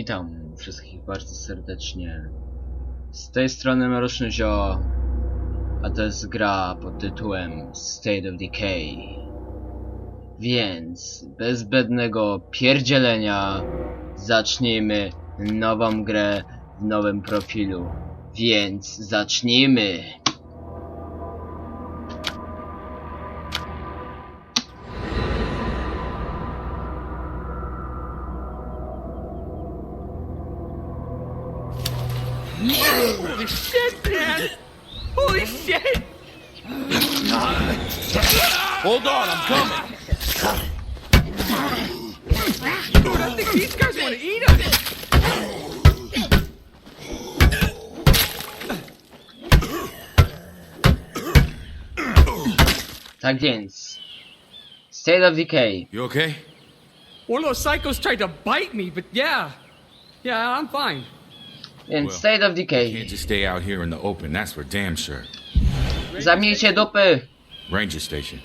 Witam wszystkich bardzo serdecznie. Z tej strony Mroczny Zio, a to jest gra pod tytułem State of Decay. Więc, bez zbędnego pierdzielenia, zacznijmy nową grę w nowym profilu. Więc, zacznijmy! Hold on, I'm coming. Dude, I think these guys want to eat us! Tak więc, State of Decay. You okay? One of those psychos tried to bite me, but yeah. Yeah, I'm fine. Więc Well, State of Decay. Can't just stay out here in the open, that's for damn sure. Zamknijcie dupy! Ranger station.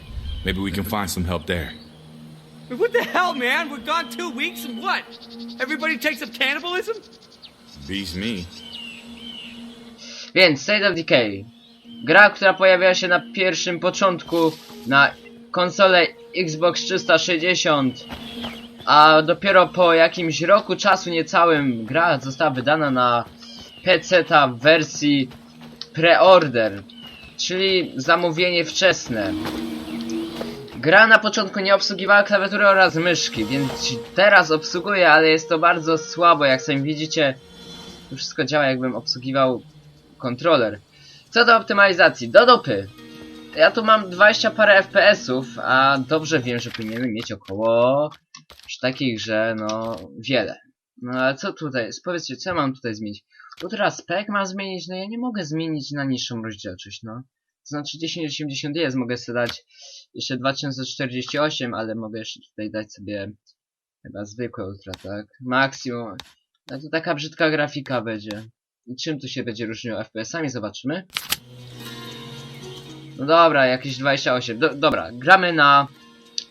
Maybe we can find some help there. What the hell, man? We're gone two weeks and what? Everybody takes up cannibalism? Beats me. Więc State of Decay. Gra, która pojawiła się na pierwszym początku na konsolę Xbox 360, a dopiero po jakimś roku czasu niecałym gra została wydana na PC w wersji pre-order, czyli zamówienie wczesne. Gra na początku nie obsługiwała klawiatury oraz myszki, więc teraz obsługuje, ale jest to bardzo słabo, jak sami widzicie. To wszystko działa jakbym obsługiwał kontroler. Co do optymalizacji, do dupy. Ja tu mam 20 parę FPS-ów, a dobrze wiem, że powinienem mieć około takiej grze, no, wiele. No ale co tutaj, powiedzcie, co ja mam tutaj zmienić? Ultra spec mam zmienić? No ja nie mogę zmienić na niższą rozdzielczość, no. To znaczy 1080 jest, mogę sobie dać jeszcze 2048, ale mogę jeszcze tutaj dać sobie chyba zwykłe ultra, tak? Maksimum. No to taka brzydka grafika będzie. I czym tu się będzie różniło FPS-ami? Zobaczymy. No dobra, jakieś 28. Do, dobra, gramy na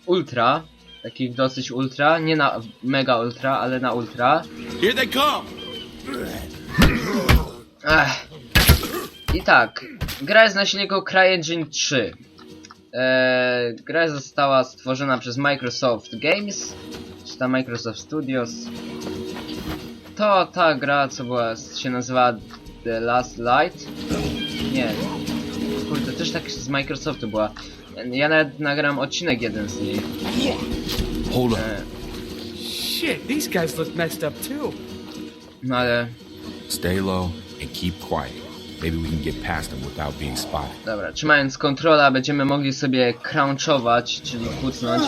ultra. Takich dosyć ultra. Nie na mega ultra, ale na ultra. Here they come! Ech. I tak, gra jest na silniku CryEngine 3. Eee, gra została stworzona przez Microsoft Games, czy tam Microsoft Studios. To ta gra, co była, się nazywała The Last Light. Nie, kurde, też tak z Microsoftu była. Ja nawet nagram odcinek jeden z niej. Hold up. Eee, Shit, these guys look messed up too. no ale, Stay low and keep quiet. Maybe we can get past them without being spotted. Dobra, trzymając kontrola będziemy mogli sobie crouchować, czyli kucnąć.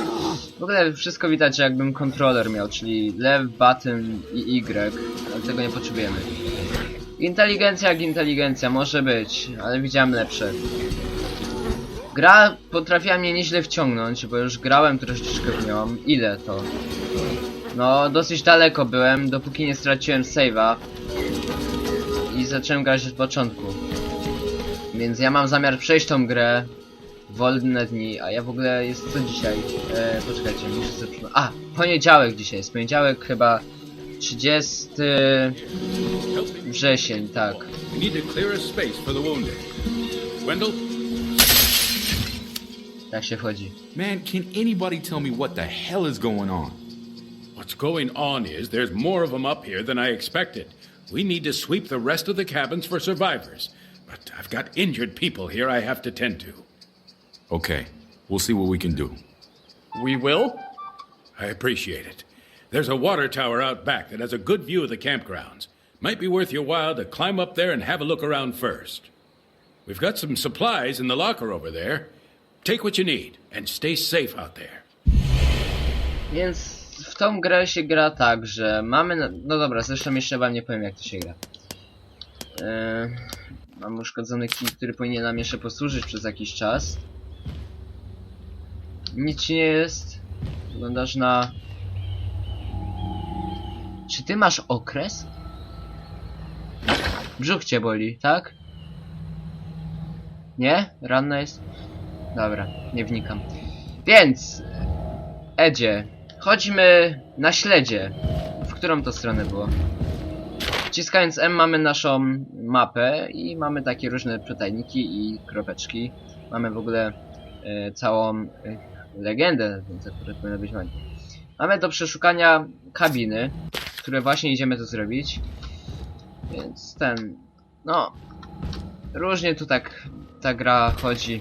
W ogóle wszystko widać, jakbym kontroler miał, czyli lew, button i Y, ale tego nie potrzebujemy. Inteligencja jak inteligencja, może być, ale widziałem lepsze. Gra potrafiła mnie nieźle wciągnąć, bo już grałem troszeczkę w nią. Ile to? No, dosyć daleko byłem, dopóki nie straciłem save'a. I zacząłem grać od początku. Więc ja mam zamiar przejść tą grę wolne dni, a ja w ogóle jest co dzisiaj? E, poczekajcie, muszę sobie przypomnieć. A, poniedziałek dzisiaj jest, poniedziałek chyba 30 wrzesień, tak. Tak się wchodzi. Man, can anybody tell me what the hell is going on? what's going on is there's more of them up here than I expected. We need to sweep the rest of the cabins for survivors. But I've got injured people here I have to tend to. Okay, we'll see what we can do. We will? I appreciate it. There's a water tower out back that has a good view of the campgrounds. Might be worth your while to climb up there and have a look around first. We've got some supplies in the locker over there. Take what you need and stay safe out there. Więc w tą grę się gra tak, że mamy... Na... No dobra, zresztą jeszcze wam nie powiem jak to się gra. E, mam uszkodzony kij, który powinien nam jeszcze posłużyć przez jakiś czas. Nic ci nie jest. Wyglądasz na... Czy ty masz okres? Brzuch cię boli, tak? Nie? Ranna jest? Dobra, nie wnikam. Więc... Edzie, chodźmy na śledzie. W którą to stronę było? Wciskając M mamy naszą mapę i mamy takie różne pytajniki i kropeczki. Mamy w ogóle e, całą e, legendę, więc akurat powinno być ładnie. Mamy do przeszukania kabiny, które właśnie idziemy to zrobić. Więc ten, no, różnie tu tak ta gra chodzi.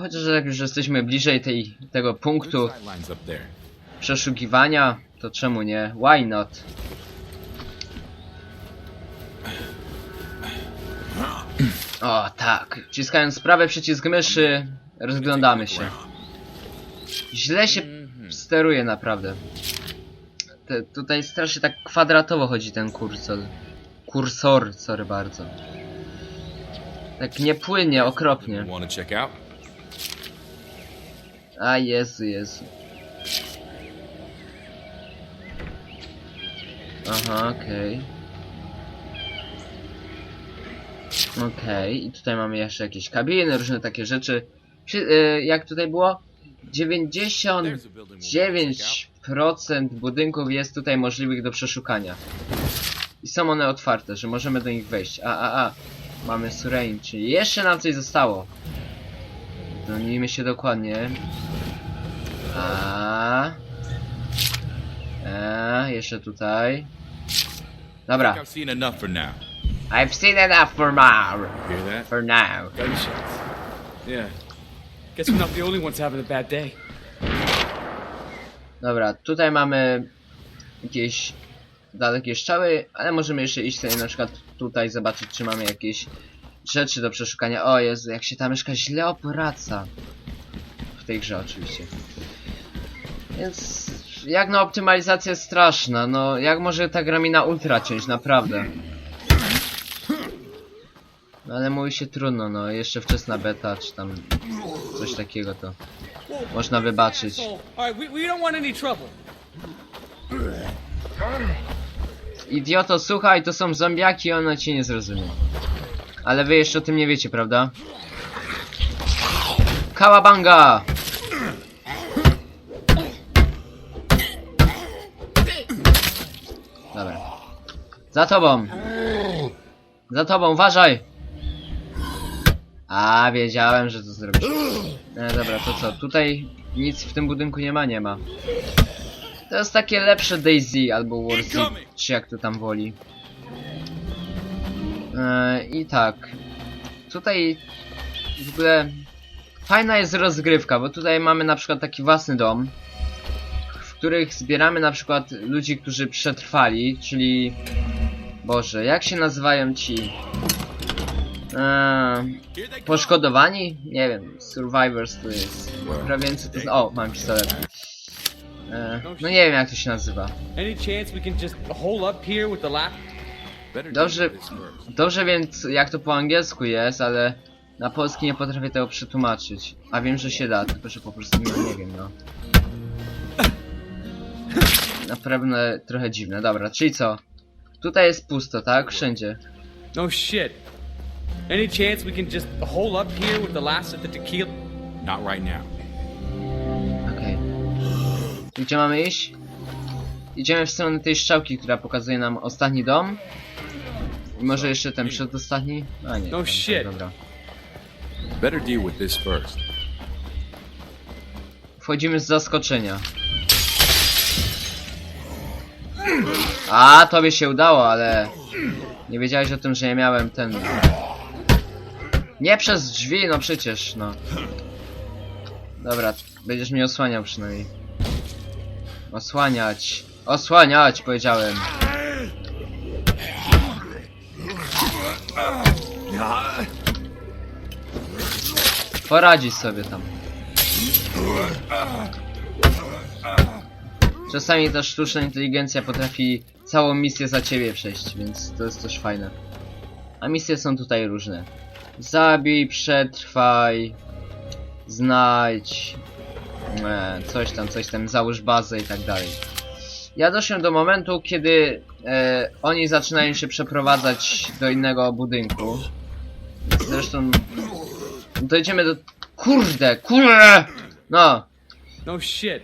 Chociaż jak już jesteśmy bliżej tej, tego punktu przeszukiwania, to czemu nie? Why not? O, tak. Wciskając prawy przycisk myszy, rozglądamy się. Źle się steruje naprawdę. Te, tutaj strasznie tak kwadratowo chodzi ten kursor. Kursor, sorry bardzo. Tak niepłynnie, okropnie. A Jezu, Jezu. Aha, okej. Okej, i tutaj mamy jeszcze jakieś kabiny, różne takie rzeczy. Y, jak tutaj było? 99% budynków jest tutaj możliwych do przeszukania. I są one otwarte, że możemy do nich wejść. A, a, a. Mamy Surain, czyli jeszcze nam coś zostało. Zajmijmy się dokładnie. A. A, jeszcze tutaj. Dobra. I've seen enough for now. I've seen enough for now. Hear that? For now. Gunshots. Yeah. Guess we're not the only ones having a bad day. Dobra, tutaj mamy jakieś dalekie strzały, ale możemy jeszcze iść sobie na przykład tutaj zobaczyć, czy mamy jakieś rzeczy do przeszukania. O Jezu, jak się ta myszka źle obraca. W tej grze oczywiście. Więc jak na optymalizację straszna, no jak może ta gra mi na ultra ciąć, naprawdę. No ale mówi się trudno, no jeszcze wczesna beta, czy tam coś takiego to można wybaczyć. Idioto, słuchaj, to są zombiaki, one cię nie zrozumie. Ale wy jeszcze o tym nie wiecie, prawda? Kałabanga! Dobra. Za tobą! Za tobą, uważaj! A, wiedziałem, że to zrobisz. E, dobra, to co? Tutaj nic w tym budynku nie ma, nie ma. To jest takie lepsze Daisy albo Warzy, czy jak to tam woli. E, I tak. Tutaj w ogóle fajna jest rozgrywka, bo tutaj mamy na przykład taki własny dom, w których zbieramy na przykład ludzi, którzy przetrwali, czyli... Boże, jak się nazywają ci... E, poszkodowani? Nie wiem, survivors to jest... Prawie co to jest... O, mam pistolet. E, no nie wiem jak to się nazywa. Any chance we can just hole up here with the lap? Dobrze, dobrze wiem c- jak to po angielsku jest, ale na polski nie potrafię tego przetłumaczyć. A wiem, że się da, tylko że po prostu no, nie wiem, no. Naprawdę trochę dziwne. Dobra, czyli co? Tutaj jest pusto, tak? Wszędzie. No shit. Any chance we can just hole up here with the last of the tequila? Not right now. Okej. I Gdzie mamy iść? Idziemy w stronę tej strzałki, która pokazuje nam ostatni dom. I może jeszcze ten przedostatni? A nie. No tam, shit. Dobra. Better deal with this first. Wchodzimy z zaskoczenia. A, tobie się udało, ale nie wiedziałeś o tym, że ja miałem ten... Nie przez drzwi, no przecież, no. Dobra, będziesz mnie osłaniał przynajmniej. Osłaniać. Osłaniać, powiedziałem. Poradzisz sobie tam. Czasami ta sztuczna inteligencja potrafi całą misję za ciebie przejść, więc to jest też fajne. A misje są tutaj różne. Zabij, przetrwaj, znajdź, e, coś tam, coś tam, załóż bazę i tak dalej. Ja doszłem do momentu, kiedy e, oni zaczynają się przeprowadzać do innego budynku. Zresztą dojdziemy do... Kurde, kurde! No, No shit.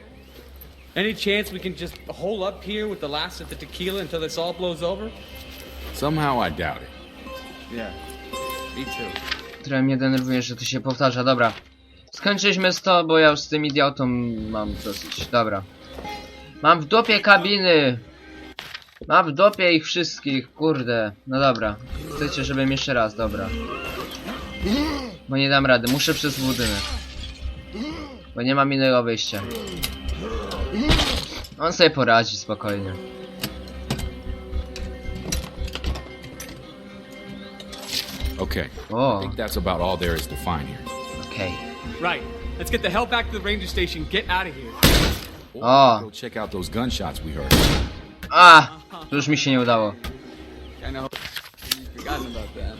Any chance we can just hole up here with the last of the tequila until this all blows over? Somehow I doubt it. Yeah, me too. Trochę mnie denerwuje, że to się powtarza. Dobra. Skończyliśmy z to, bo ja już z tym idiotą mam dosyć. Dobra. Mam w dupie kabiny. Mam w dupie ich wszystkich, kurde. No dobra. Chcecie, żebym jeszcze raz, dobra. Bo nie dam rady, muszę przez budynek. Bo nie mam innego wyjścia. On sobie poradzi spokojnie. Okay. I O, think that's about all there is to find here. okej. Right. Let's get the hell back to the ranger station. Get out of here. O, Go check out those gunshots we heard. a! To już mi się nie udało. Kind of forgotten about that.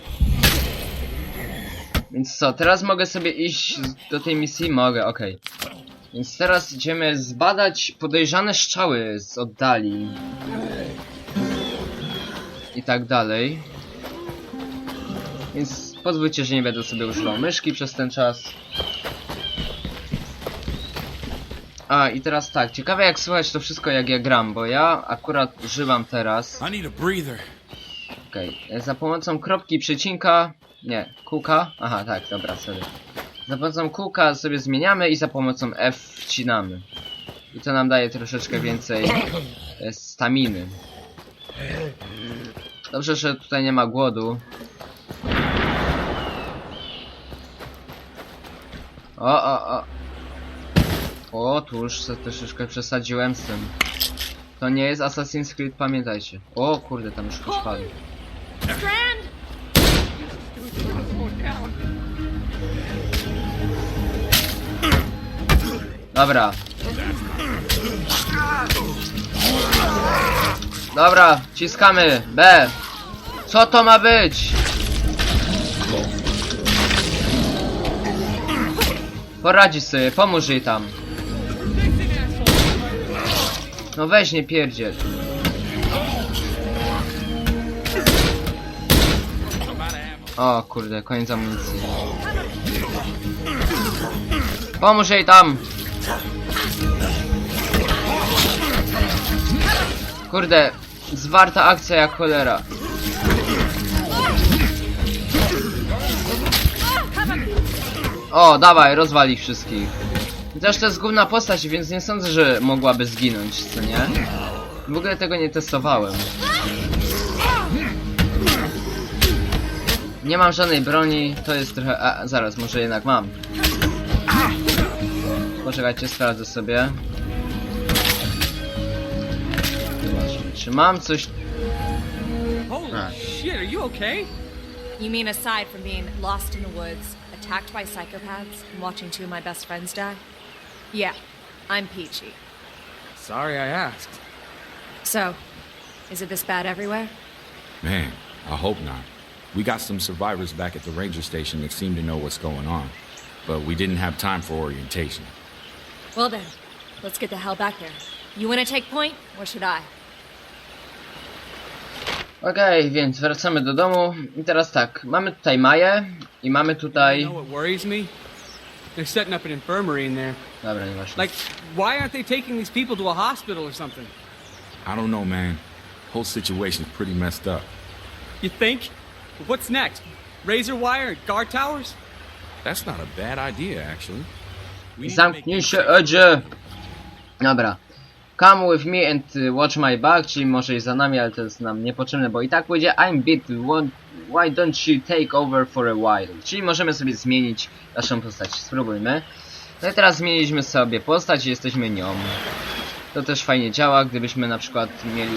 Więc co, teraz mogę sobie iść do tej misji? Mogę, okej. Więc teraz idziemy zbadać podejrzane strzały z oddali. I tak dalej. Więc pozwólcie, że nie będę sobie używał myszki przez ten czas. A, i teraz tak, ciekawe jak słychać to wszystko jak ja gram, bo ja akurat używam teraz. Okej, e, za pomocą kropki przecinka, nie, kółka, aha tak, dobra, sorry. Za pomocą kółka sobie zmieniamy i za pomocą F wcinamy. I to nam daje troszeczkę więcej e, staminy. Dobrze, że tutaj nie ma głodu. O, o, o. O, tu już se troszeczkę przesadziłem z tym. To nie jest Assassin's Creed, pamiętajcie. O kurde, tam już ktoś padł. Dobra. Dobra, ciskamy. B. Co to ma być? Poradzi sobie, pomóż jej tam. No weź nie pierdziel. O kurde, koniec amunicji. Pomóż jej tam! Kurde, zwarta akcja jak cholera. O, dawaj, rozwal ich wszystkich. Chociaż to jest główna postać, więc nie sądzę, że mogłaby zginąć, co nie? W ogóle tego nie testowałem. Nie mam żadnej broni, to jest trochę... A, zaraz, może jednak mam. Poczekajcie, sprawdzę sobie. Zobaczmy, czy mam coś... Holy Ah. shit, are you okay? You mean aside from being lost in the woods, attacked by psychopaths, and watching two of my best friends die? Yeah, I'm Peachy. Sorry I asked. So, is it this bad everywhere? Man, I hope not. We got some survivors back at the ranger station that seem to know what's going on, but we didn't have time for orientation. Well then, let's get the hell back there. You wanna take point, or should I? Okej, więc wracamy do domu. I teraz tak, mamy tutaj Maję i mamy tutaj... You know what worries me? They're setting up an infirmary in there. Dobra, nieważne. Like, why aren't they taking these people to a hospital or something? I don't know, man. Whole situation's pretty messed up. You think? What's next? Razor wire and guard towers? That's not a bad idea, actually. We need to make Zamknij się, Edzie! Dobra. Come with me and y, watch my back, czyli może i za nami, ale to jest nam niepotrzebne, bo i tak pójdzie I'm bit, why- why don't you take over for a while? Czyli możemy sobie zmienić naszą postać, spróbujmy. No i teraz zmieniliśmy sobie postać i jesteśmy nią. To też fajnie działa, gdybyśmy na przykład mieli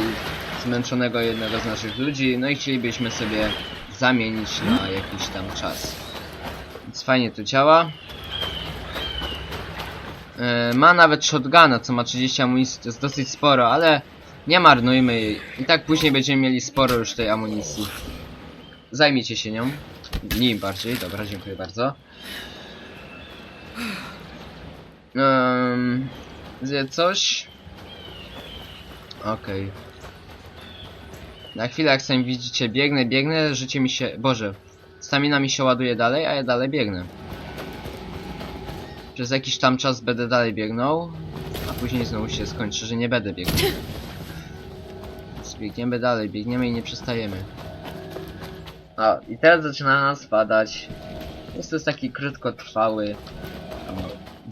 zmęczonego jednego z naszych ludzi, no i chcielibyśmy sobie zamienić na jakiś tam czas. Więc fajnie to działa. E, Ma nawet shotguna, co ma 30 amunicji, to jest dosyć sporo, ale nie marnujmy jej. I tak później będziemy mieli sporo już tej amunicji. Zajmijcie się nią. Nim bardziej, dobra, dziękuję bardzo. Um, zje coś? Okej. Na chwilę, jak sami widzicie, biegnę, biegnę, życie mi się... Boże, stamina mi się ładuje dalej, a ja dalej biegnę. Przez jakiś tam czas będę dalej biegnął. A później znowu się skończy, że nie będę biegł. Biegniemy dalej, biegniemy i nie przestajemy. O, i teraz zaczyna nas padać. Jest to taki krótkotrwały.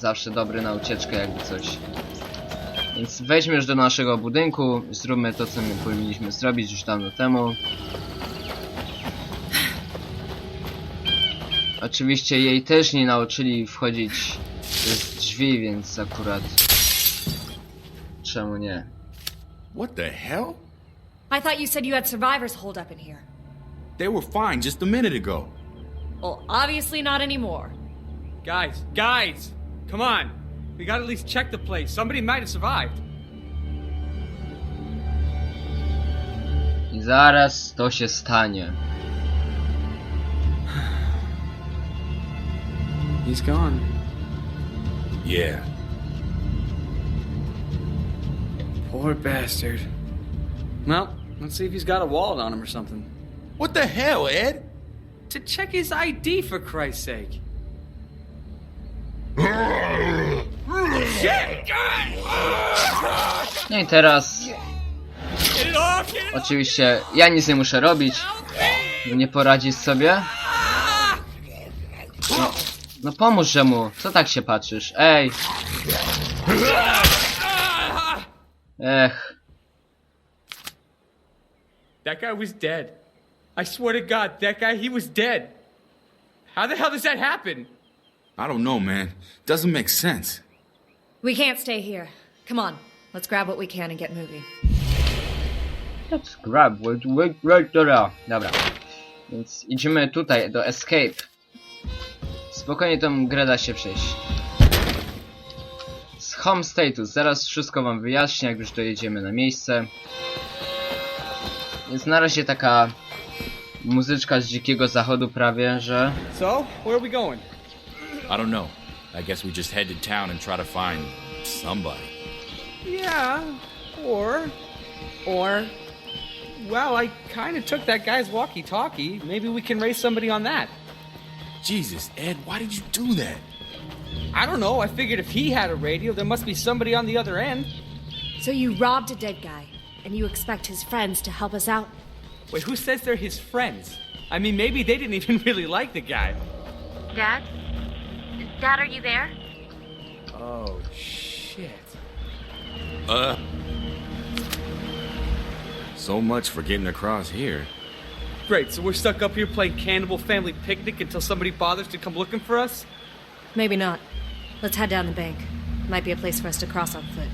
Zawsze dobry na ucieczkę, jakby coś. Więc wejdźmy już do naszego budynku, zróbmy to, co my powinniśmy zrobić już dawno temu. Oczywiście jej też nie nauczyli wchodzić przez drzwi, więc akurat... Czemu nie? What the hell? I thought you said you had survivors holed up in here. They were fine just a minute ago. Well, obviously not anymore. Guys, guys, come on. We gotta at least check the place. Somebody might have survived. I zaraz to się stanie. He's gone. Yeah. Poor bastard. Well, let's see if he's got a wallet on him or something. What the hell, Ed? To check his ID, for Christ's sake. No i teraz oczywiście ja nic nie muszę robić, nie poradzisz sobie. No, no pomóżże mu, co tak się patrzysz? Ej! Ech, That guy was dead. I swear to God, that guy, he was dead. How the hell does that happen? I don't know, man. Doesn't make sense. We can't stay here. Come on, let's grab what we can and get moving. let's grab what we right there. Dobra, więc idziemy tutaj do escape. Spokojnie tą grę da się przejść. Z home status, zaraz wszystko wam wyjaśnię, jak już dojedziemy na miejsce. Jest na razie taka muzyczka z dzikiego zachodu prawie, że... So, where are we going? I don't know. I guess we just head to town and try to find somebody. Yeah, or, Or well, I kind of took that guy's walkie-talkie. Maybe we can race somebody on that. Jesus, Ed, why did you do that? I don't know. I figured if he had a radio, there must be somebody on the other end. So you robbed a dead guy, and you expect his friends to help us out? Wait, who says they're his friends? I mean, maybe they didn't even really like the guy. Dad? Dad, are you there? Oh, shit. Uh. So much for getting across here. Great, so we're stuck up here playing Cannibal Family Picnic until somebody bothers to come looking for us? Maybe not. Let's head down the bank. Might be a place for us to cross on foot.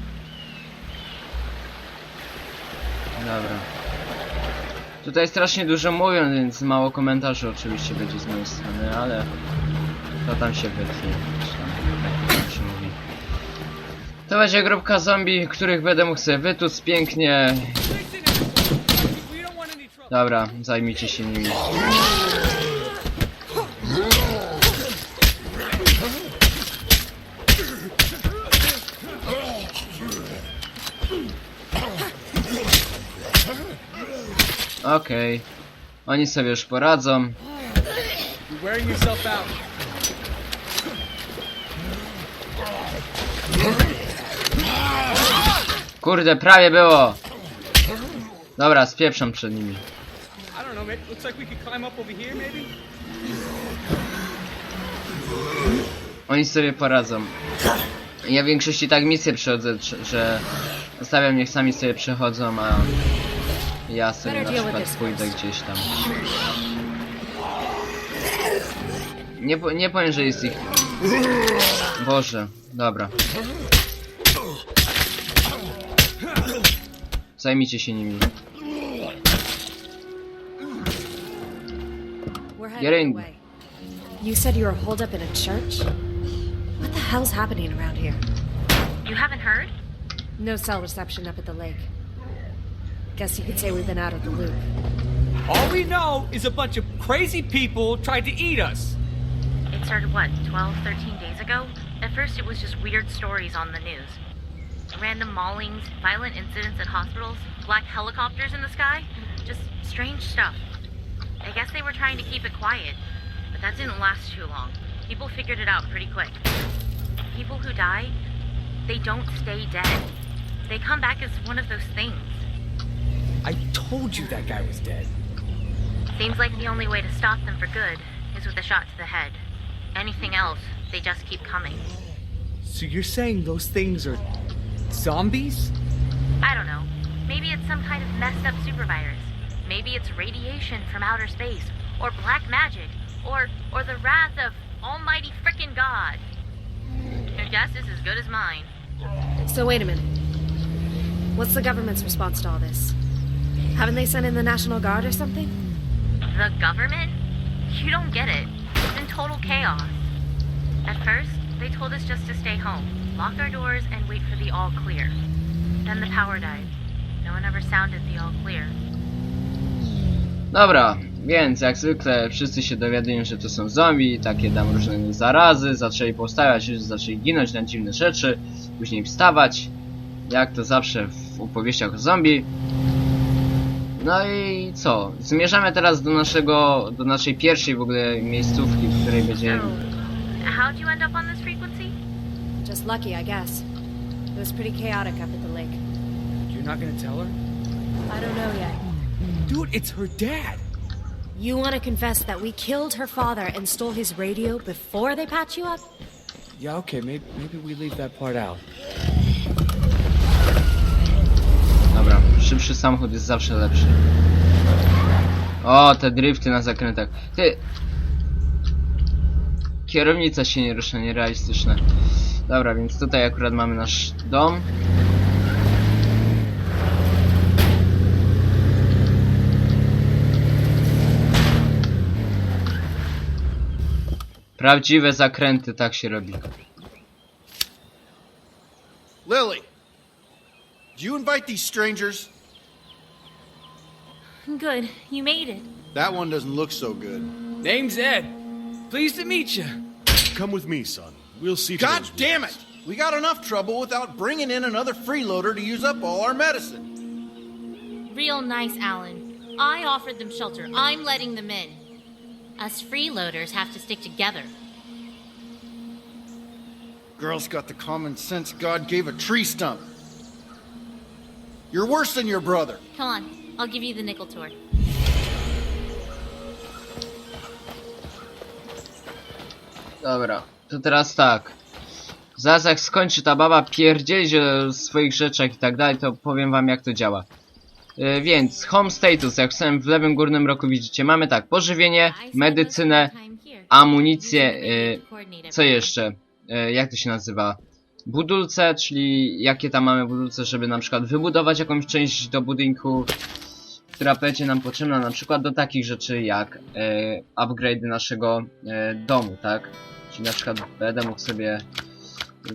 Dobra. Tutaj strasznie dużo mówią, więc mało komentarzy oczywiście będzie z mojej strony, ale to tam się wytnie. jak się mówi. To będzie grupka zombie, których będę mógł sobie pięknie. Dobra, zajmijcie się nimi. Okej. Oni sobie już poradzą. Kurde, prawie było! Dobra, spieprzam przed nimi. Oni sobie poradzą. Ja w większości tak misje przechodzę, że- zostawiam niech sami sobie przechodzą, a ja sobie na przykład pójdę gdzieś tam. Nie, nie powiem, że jest ich... Boże, dobra. Zajmijcie się nimi. We're Get in. You said you were holed up in a church? What the hell's happening around here? You haven't heard? No cell reception up at the lake. Guess you could say we've been out of the loop. All we know is a bunch of crazy people tried to eat us. It started, what, 12, 13 days ago? At first, it was just weird stories on the news. Random maulings, violent incidents at hospitals, black helicopters in the sky. Just strange stuff. I guess they were trying to keep it quiet, but that didn't last too long. People figured it out pretty quick. People who die, they don't stay dead. They come back as one of those things. I told you that guy was dead. Seems like the only way to stop them for good is with a shot to the head. Anything else, they just keep coming. So you're saying those things are zombies? I don't know. Maybe it's some kind of messed up supervirus. Maybe it's radiation from outer space, or black magic, or or the wrath of Almighty frickin' God. Your guess is as good as mine. So wait a minute. What's the government's response to all this? Haven't they sent in the National Guard or something? The government? You don't get it. It's in total chaos. At first, they told us just to stay home, lock our doors, and wait for the all clear. Then the power died. No one ever sounded the all clear. Dobra, więc jak zwykle wszyscy się dowiadują, że to są zombie, takie tam różne zarazy, zaczęli powstawać, już zaczęli ginąć na dziwne rzeczy, później wstawać, jak to zawsze w opowieściach o zombie. No i co? Zmierzamy teraz do naszego, do naszej pierwszej w ogóle miejscówki, w której będzie... So, how'd you end up on this? Just lucky, I guess. It was pretty chaotic up at the lake. You're not gonna tell her? I don't know yet. Dude, it's her dad. You want to confess that we killed her father and stole his radio before they patch you up? Yeah, okay, maybe, maybe we leave that part out. Dobra, szybszy samochód jest zawsze lepszy. O, te drifty na zakrętach. Ty... Kierownica się nie rusza, nierealistyczne. Dobra, więc tutaj akurat mamy nasz dom. Prawdziwe zakręty, tak się robi. Lily, did you invite these strangers? Good, you made it. That one doesn't look so good. Name's Ed. Pleased to meet you. Come with me, son. We'll see to God those damn it! We got enough trouble without bringing in another freeloader to use up all our medicine. Real nice, Alan. I offered them shelter. I'm letting them in. Us freeloaders have to stick together. Girl's got the common sense God gave a tree stump. You're worse than your brother. Come on, I'll give you the nickel tour. Dobra, to teraz tak. Zaraz jak skończy ta baba pierdzieć o swoich rzeczach i tak dalej, to powiem wam jak to działa. E, więc, home status, jak w w lewym górnym roku widzicie, mamy tak, pożywienie, medycynę, amunicję, e, co jeszcze? E, jak to się nazywa? Budulce, czyli jakie tam mamy budulce, żeby na przykład wybudować jakąś część do budynku, która będzie nam potrzebna na przykład do takich rzeczy jak e, upgrade naszego e, domu, tak? Na przykład będę mógł sobie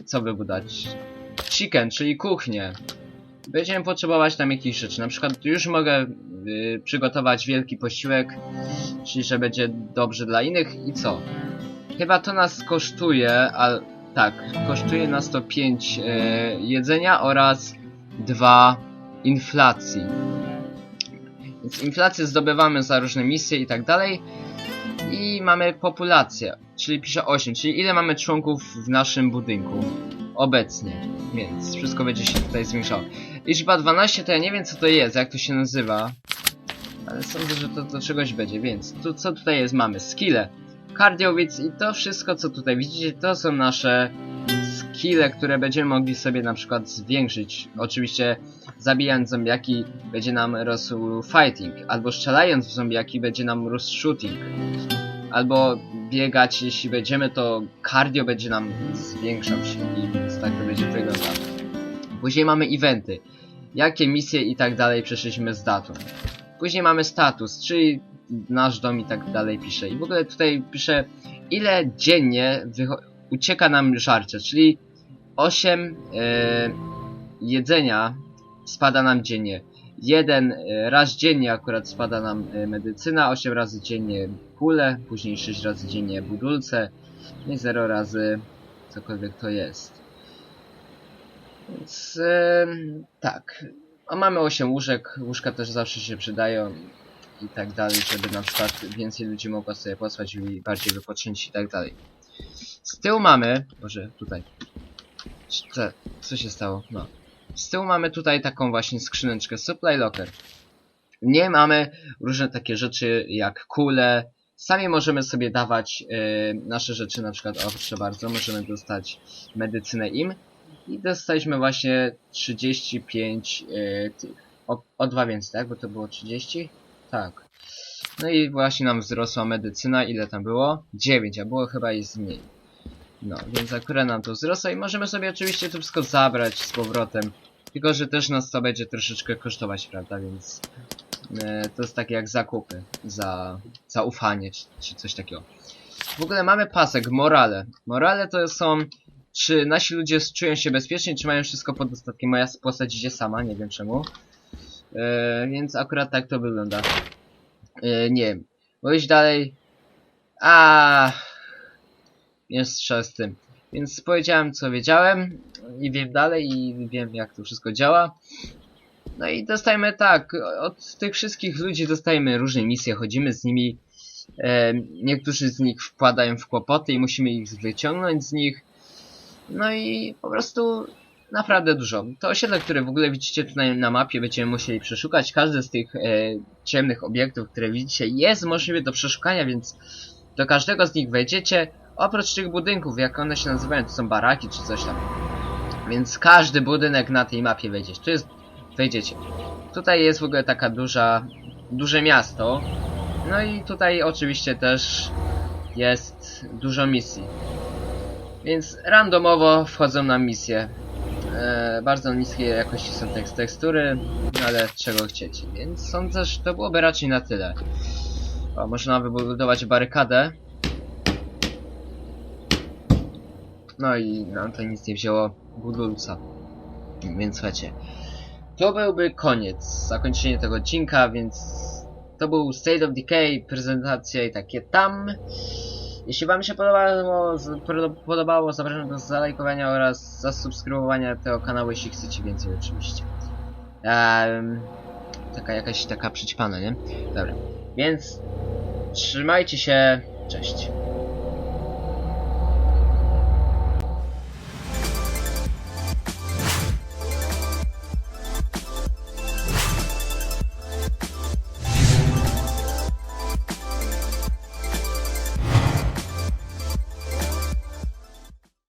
co wybudować? Chicken, czyli kuchnię. Będziemy potrzebować tam jakichś rzeczy. Na przykład już mogę y, przygotować wielki posiłek, czyli że będzie dobrze dla innych i co? Chyba to nas kosztuje, a tak, kosztuje nas to 5 e, jedzenia oraz 2 inflacji. Więc inflację zdobywamy za różne misje i tak dalej. I mamy populację, czyli pisze 8, czyli ile mamy członków w naszym budynku obecnie. Więc wszystko będzie się tutaj zwiększało. Liczba 12 to ja nie wiem co to jest, jak to się nazywa. Ale sądzę, że to do czegoś będzie, więc tu co tutaj jest? Mamy skille, kardiowic i to wszystko co tutaj widzicie to są nasze skille, które będziemy mogli sobie na przykład zwiększyć. Oczywiście zabijając zombiaki będzie nam rósł fighting, albo strzelając w zombiaki będzie nam rósł shooting. Albo biegać, jeśli będziemy, to cardio będzie nam zwiększał się i tak to będzie wyglądać. Później mamy eventy. Jakie misje i tak dalej przeszliśmy z datą. Później mamy status, czyli nasz dom i tak dalej pisze. I w ogóle tutaj pisze ile dziennie ucieka nam żarcia, czyli 8 e, jedzenia spada nam dziennie. Jeden e, raz dziennie akurat spada nam e, medycyna, 8 razy dziennie kule, później 6 razy dziennie budulce, no i 0 razy cokolwiek to jest. Więc e, tak. A mamy 8 łóżek, łóżka też zawsze się przydają i tak dalej, żeby na przykład więcej ludzi mogło sobie posłać i bardziej wypocząć i tak dalej. Z tyłu mamy, może tutaj, Co, co się stało? No. Z tyłu mamy tutaj taką właśnie skrzyneczkę Supply Locker. W niej mamy różne takie rzeczy jak kule. Sami możemy sobie dawać e, nasze rzeczy, na przykład, o proszę bardzo, możemy dostać medycynę im. I dostaliśmy właśnie 35 e, tych. O, o dwa więcej, tak? Bo to było 30? Tak. No i właśnie nam wzrosła medycyna. Ile tam było? 9, a było chyba i mniej. No, więc akurat nam to wzrosło i możemy sobie oczywiście to wszystko zabrać z powrotem. Tylko, że też nas to będzie troszeczkę kosztować, prawda? Więc e, to jest takie jak zakupy za, za ufanie, czy, czy coś takiego. W ogóle mamy pasek, morale. Morale to są, czy nasi ludzie czują się bezpiecznie, czy mają wszystko pod dostatkiem. Moja postać idzie sama, nie wiem czemu. E, więc akurat tak to wygląda. E, nie wiem. Bo iść dalej. A tym. Więc powiedziałem co wiedziałem i wiem dalej i wiem jak to wszystko działa. No i dostajemy tak, od tych wszystkich ludzi dostajemy różne misje, chodzimy z nimi. E, niektórzy z nich wpadają w kłopoty i musimy ich wyciągnąć z nich. No i po prostu naprawdę dużo. To osiedle, które w ogóle widzicie tutaj na mapie, będziemy musieli przeszukać. Każdy z tych e, ciemnych obiektów, które widzicie, jest możliwy do przeszukania, więc do każdego z nich wejdziecie. Oprócz tych budynków, jak one się nazywają, to są baraki czy coś tam. Więc każdy budynek na tej mapie wejdziesz. Tu jest, wejdziecie. Tutaj jest w ogóle taka duża, duże miasto. No i tutaj oczywiście też jest dużo misji. Więc randomowo wchodzą na misje. E, bardzo niskie jakości są tekst tekstury, no ale czego chcieć. Więc sądzę, że to byłoby raczej na tyle. O, można wybudować barykadę. No i nam to nic nie wzięło budulca. Więc słuchajcie. To byłby koniec, zakończenie tego odcinka, więc to był State of Decay, prezentacja i takie tam. Jeśli wam się podobało, podobało zapraszam do zalajkowania oraz zasubskrybowania tego kanału, jeśli chcecie więcej oczywiście. Um, taka jakaś taka przyćpana, nie? Dobra, więc trzymajcie się, cześć.